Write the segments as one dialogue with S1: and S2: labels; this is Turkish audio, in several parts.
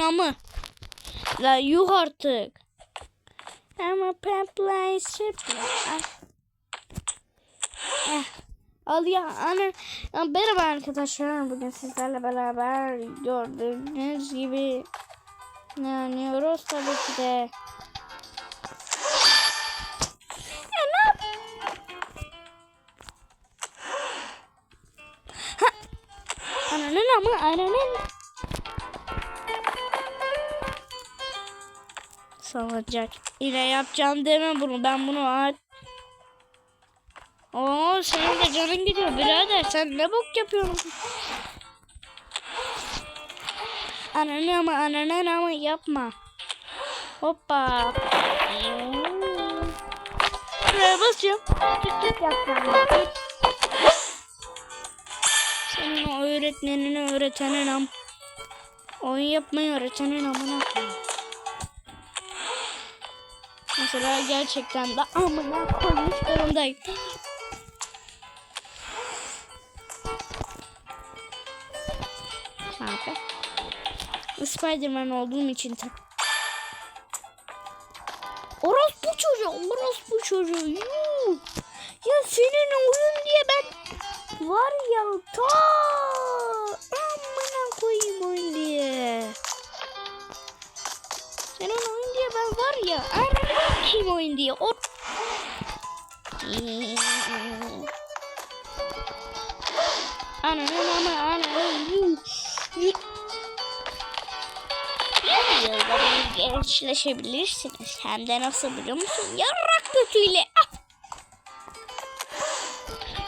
S1: amı. La yuh artık. Ama peplay Al. Eh. Al ya ana. Merhaba arkadaşlar. Bugün sizlerle beraber gördüğünüz gibi ne oynuyoruz tabii ki de. Ananın ama ananın. Salacak. İle yapacağım deme bunu. Ben bunu at. Oo senin de canın gidiyor birader. Sen ne bok yapıyorsun? Ananı ama ananı ama yapma. Hoppa. Şuraya basıyorum. Tık tık yapacağım. Senin o öğretmenini öğretenin am. Oyun yapmayı öğretenin amına koyayım. Mesela gerçekten de amına koymuş durumdayım. Abi. Spiderman olduğum için tak. Orospu çocuğu, orospu çocuğu. Yuh. Ya senin oyun diye ben var ya ta ananı kim oyun diye o Ananın ama ananın. Bir bir gençleşebilirsiniz. Hem de nasıl biliyor musun? Yarrak götüyle. Ah!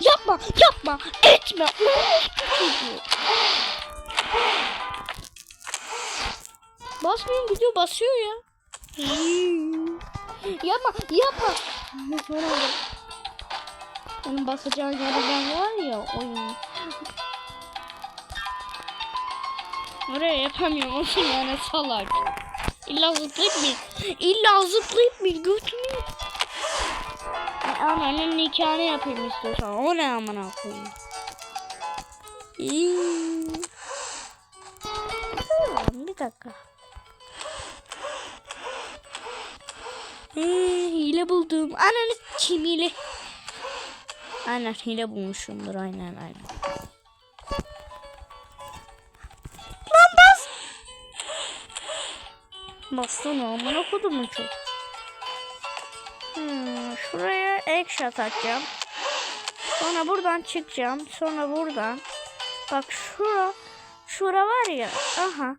S1: Yapma, yapma, etme. Basmayın gidiyor, basıyor ya. Yapma, yapma. Sonra olur. Onun basacağın yerden var ya oyun. Oraya yapamıyorum olsun yani salak. İlla zıplayıp bir, illa zıplayıp bir götümü. Ananın nikahını yapayım istiyorsan. O ne amına koyayım. Bir dakika. Ee, hile buldum. Ananı kim hile? Aynen hile bulmuşumdur aynen aynen. Lan bas. Bastın amına kodumun çok. Hmm, şuraya ek shot atacağım. Sonra buradan çıkacağım. Sonra buradan. Bak şura. Şura var ya. Aha.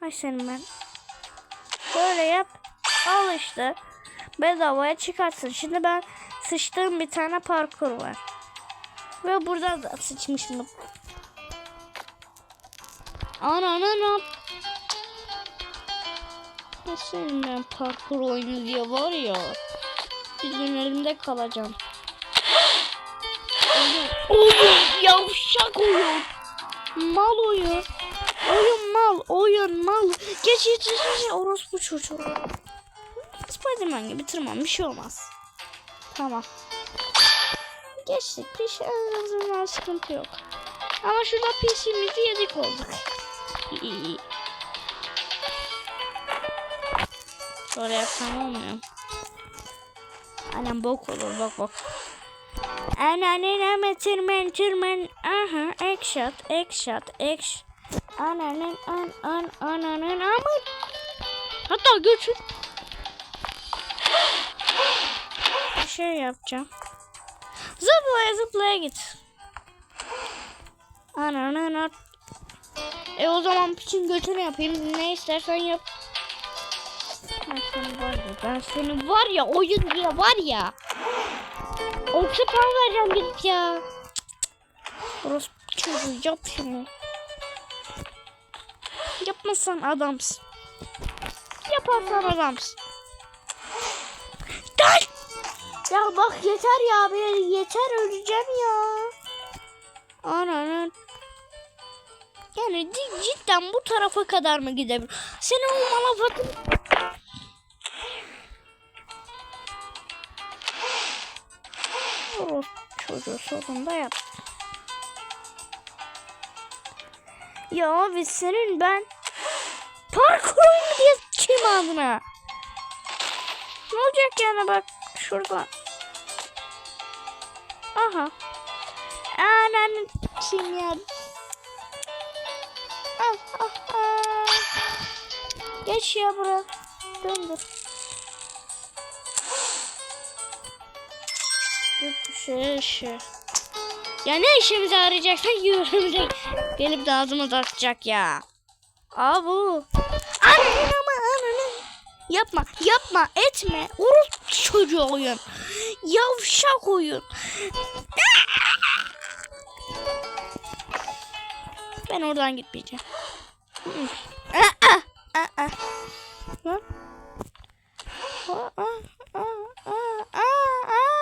S1: Hay senin ben. Böyle yap. Al işte. Bedavaya çıkarsın. Şimdi ben sıçtığım bir tane parkur var. Ve buradan da sıçmışım. Ana ana ana. Ya Senin ben parkur oyunu diye var ya. Gün elimde kalacağım. Oyun yavşak oyun. Mal oyun. Oyun mal, oyun mal. Geç geç geç geç. Orospu çocuğu. Spiderman gibi tırman bir şey olmaz. Tamam. Geçtik. Bir şey azından sıkıntı yok. Ama şurada PC'mizi yedik olduk. İyi. Şöyle yapsam olmuyor. Annem bok olur bak bak. Anneannem tırman tırman. Aha ek shot ek shot ek shot. Ananın an an ananın aman. Hatta götür. Şey yapacağım. Zıplaya zıplaya git. Ananın an. E o zaman piçin götünü yapayım. Ne istersen yap. Ben seni var ya, ben seni var ya oyun diye var ya. Oksa puan vereceğim gidip ya. Burası çocuğu yap şunu. Yapmasan adamsın. Yaparsan adamsın. Gel. Ya bak yeter ya be yeter öleceğim ya. Ananın. Yani ci- cidden bu tarafa kadar mı gidebilir? Senin o malafatın Orospu çocuğu sonunda yap. Ya abi senin ben ağzına. Ne olacak yani bak şuradan. Aha. Ananı kim ya? Ah, ah, ah. Geç ya bura. Döndür. Gökkuşağı ışığı. Ya ne işimize yarayacaksa yürümüze gelip de ağzımıza atacak ya. Aa bu. Anne ama anne. Yapma yapma etme. Urus çocuğu oyun. Yavşak oyun. Ben oradan gitmeyeceğim. Aa, aa, aa. Lan. Aa, aa, aa, aa, aa, aa, aa.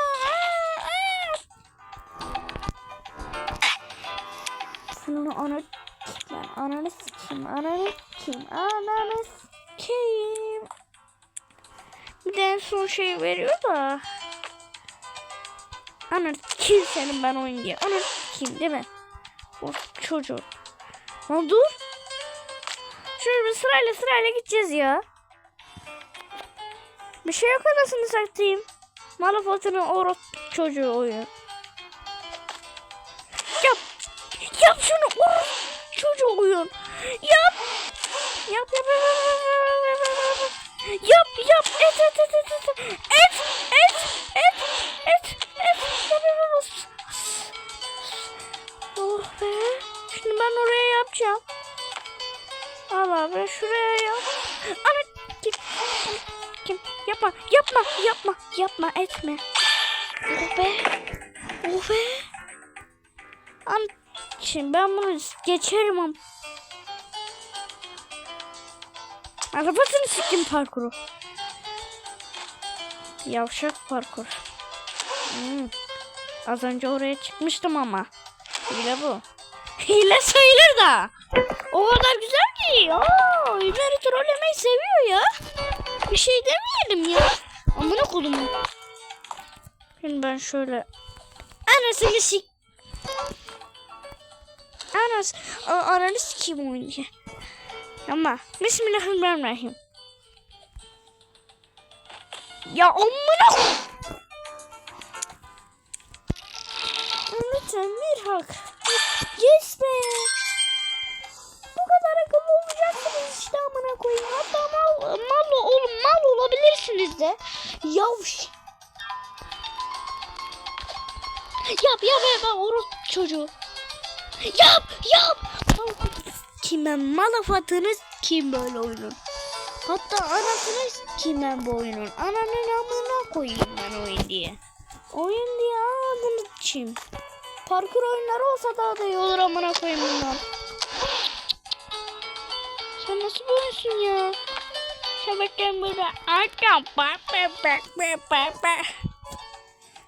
S1: Sen onu ben ananı sikeyim ananı sikeyim ananı sikeyim. Bir de son şey veriyor da. Anır kim senin ben oyun diye. Anır kim değil mi? O çocuğu. Lan dur. Şöyle bir sırayla sırayla gideceğiz ya. Bir şey yok anasını satayım. Malafatının orot çocuğu oyun. Yap. Yap şunu. Orot çocuğu oyun. Yap. Yap yap yap yap yap yap. Yap yap et et et et et. Et et et et. Be. Şimdi ben oraya yapacağım. Al abi şuraya yap. Ana kim? Kim? Yapma yapma yapma yapma etme. Oh be. Oh be. An Şimdi ben bunu geçerim am. Arabasını siktim parkuru. Yavşak parkur. Hmm. Az önce oraya çıkmıştım ama. Hile bu. Hile sayılır da. O kadar güzel ki. Aa, İlmeri trollemeyi seviyor ya. Bir şey demeyelim ya. Amına kodumu. Şimdi ben şöyle. Anasını sik. Anas. Ananı sikeyim oyuncu. Ama. Bismillahirrahmanirrahim. Ya amına koy- Lütfen bir hak. Yap orus çocuğu. Yap yap. Kim ben malafatınız kim böyle oyunun. Hatta anasınız kim ben bu oyunun. Ananın amına koyayım ben oyun diye. Oyun diye adını kim? Parkur oyunları olsa daha da iyi olur amına koyayım bunlar. Sen nasıl oyunsun ya? Şebeken böyle açam.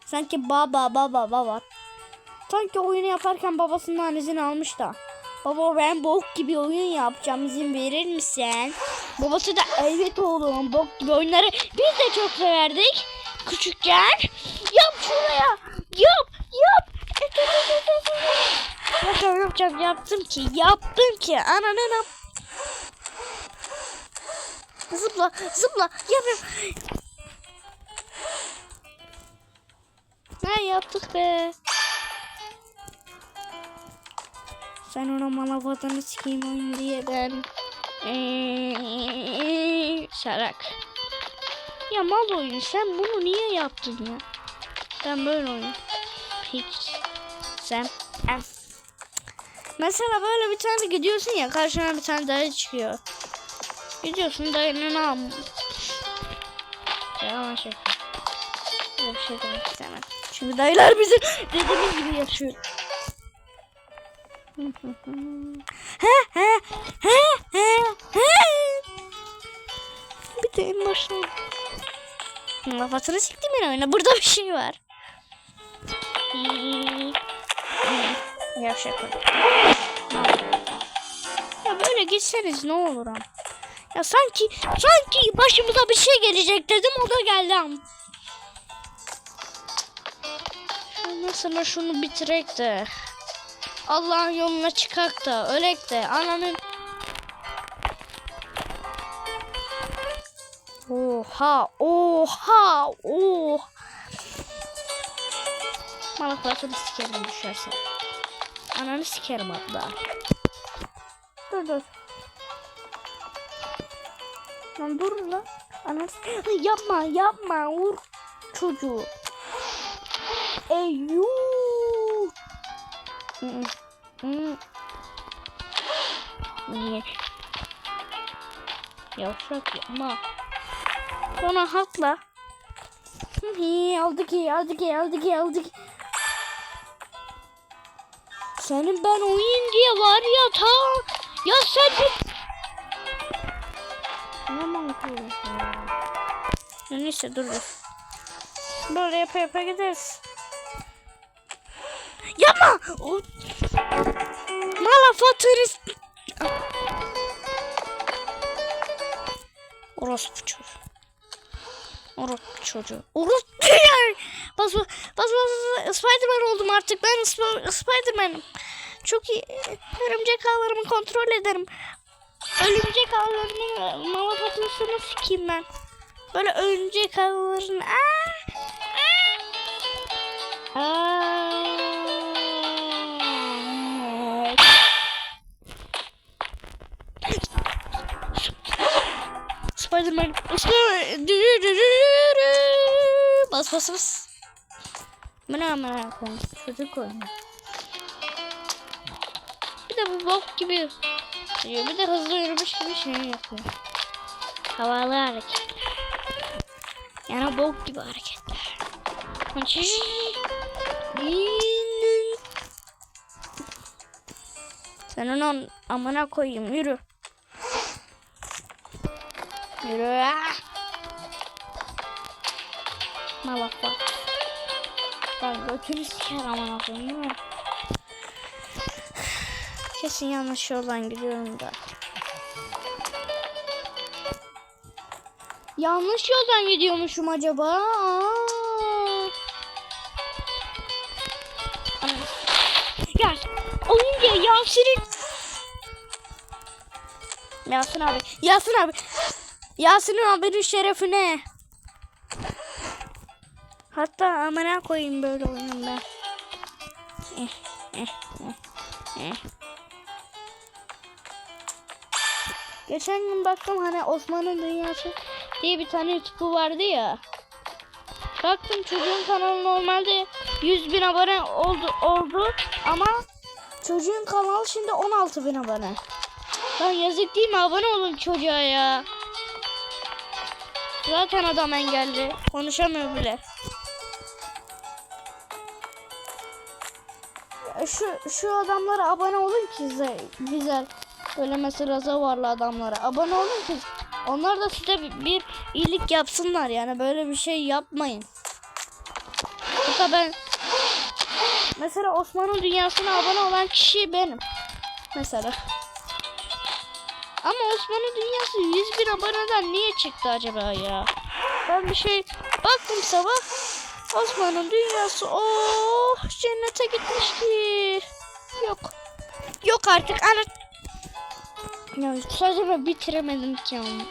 S1: Sanki baba baba baba. Sanki oyunu yaparken babasının annesini almış da. Baba ben bok gibi oyun yapacağım izin verir misin? Babası da evet oğlum bok gibi oyunları biz de çok severdik. Küçükken. Yap şuraya. Yap yap. Yapacağım yapacağım yaptım ki yaptım ki ananın am- Zıpla zıpla yap yap. Ne yaptık be? Sen ona malavatını sikeyim diye ben Eee, Şarak. Ya mal oyun sen bunu niye yaptın ya? Ben böyle oyun. Hiç. Sen. Mesela böyle bir tane gidiyorsun ya karşına bir tane dayı çıkıyor. Gidiyorsun dayının am. Yalan şaka. Öyle bir şey demek istemem. Çünkü dayılar bizim dediğimiz gibi yaşıyor. Bir de en başına. Kafasını siktim yine oyuna. Burada bir şey var. Yavşak. Ya böyle gitseniz ne olur am. Ya sanki sanki başımıza bir şey gelecek dedim o da geldi am. Sonra şunu bitirek de. Allah'ın yoluna çıkak da ölek de ananın Oha, oha, oha. Malaklarını sikerim düşerse. Ananı sikerim hatta. Dur dur. Lan dur lan. Ananı s- Ay, yapma yapma vur çocuğu. Eyyuu. Niye? Yavşak yapma. Sonra hakla. Hı hı, aldı ki aldı ki aldı ki aldı ki. Senin ben oyun diye var ya ta. Ya sen bir... Ne mantıklısın ya. Neyse dur dur. Böyle yapa yapa gideriz. Yapma! O... Malafatırız. Orospu çocuğu. Orospu çocuğu. Orospu Bas bas bas bas. Spiderman oldum artık. Ben Sp- Spiderman'im. Çok iyi. Örümcek ağlarımı kontrol ederim. Örümcek ağlarını malafatırısını sikeyim ben. Böyle örümcek ağlarını. Aa! Aa! Spiderman. Bas bas bas. Bu ne amına koyayım? Çocuk oyunu. Bir de bu bok gibi yapıyor. Bir de hızlı yürümüş gibi şey yapıyor. Havalı hareketler. Yani bok gibi hareketler. Sen onu amına koyayım yürü. Yürü. ah! Malak bak. Ben götünü siker amına koyayım değil mi? Kesin yanlış yoldan gidiyorum da. Yanlış yoldan gidiyormuşum acaba. Aa. Gel. Oyun diye Yasin'in. Yasin abi. Yasin abi. Yasin'in abinin şerefine. Hatta amına koyayım böyle oyunu ben. Eh, eh. Geçen gün baktım hani Osman'ın Dünyası diye bir tane YouTube'u vardı ya. Baktım çocuğun kanalı normalde 100 bin abone oldu, oldu ama çocuğun kanalı şimdi 16 bin abone. Lan yazık değil mi abone olun çocuğa ya. Zaten adam engelli. Konuşamıyor bile. Şu, şu adamlara abone olun ki size güzel. Böyle mesela zavallı adamlara abone olun ki onlar da size bir, bir iyilik yapsınlar yani böyle bir şey yapmayın. Hatta ben mesela Osmanlı dünyasına abone olan kişi benim. Mesela. Ama Osmanlı dünyası 100 bin aboneden niye çıktı acaba ya? Ben bir şey baktım sabah. Osman'ın dünyası oh cennete gitmiş ki. Yok. Yok artık ana. Ya ben bitiremedim ki onu.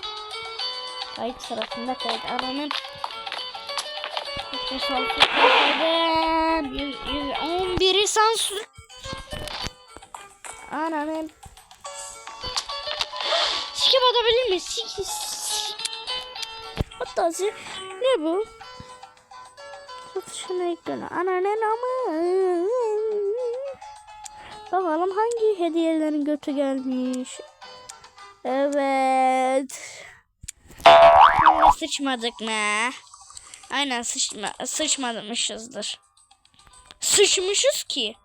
S1: Kayıt sırasında kayıt ananın. 11'i sansür. Ananın. Sikim atabilir mi? Sik, sik. Hatta si- ne bu? Satışın ekranı. Ananın ama. Bakalım hangi hediyelerin götü gelmiş. Evet. Sıçmadık mı? Aynen sıçma, sıçmamışızdır. Sıçmışız ki.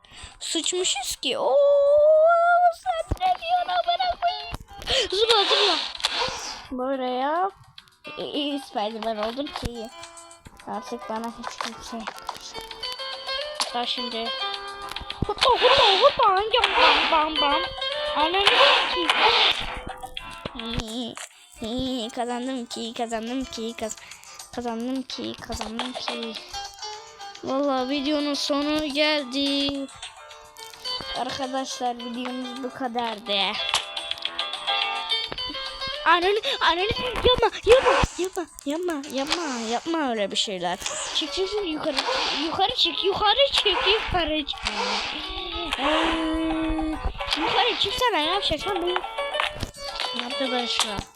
S1: Sıçmışız ki. Oo, sen? Zıpla zıpla. Buraya iyi Spiderman oldum ki. Artık bana hiç kimse. Hatta şimdi hoppa hoppa hoppa yam bam bam bam. Ananı. Kazandım ki kazandım ki kaz kazandım ki kazandım ki. Vallahi videonun sonu geldi. Arkadaşlar videomuz bu kadardı. Ananı ananı yapma yapma yapma yapma yapma yapma öyle bir şeyler. Çık çık çık yukarı yukarı çık yukarı çık yukarı çık. Yukarı çıksana ya şaka mı? Arkadaşlar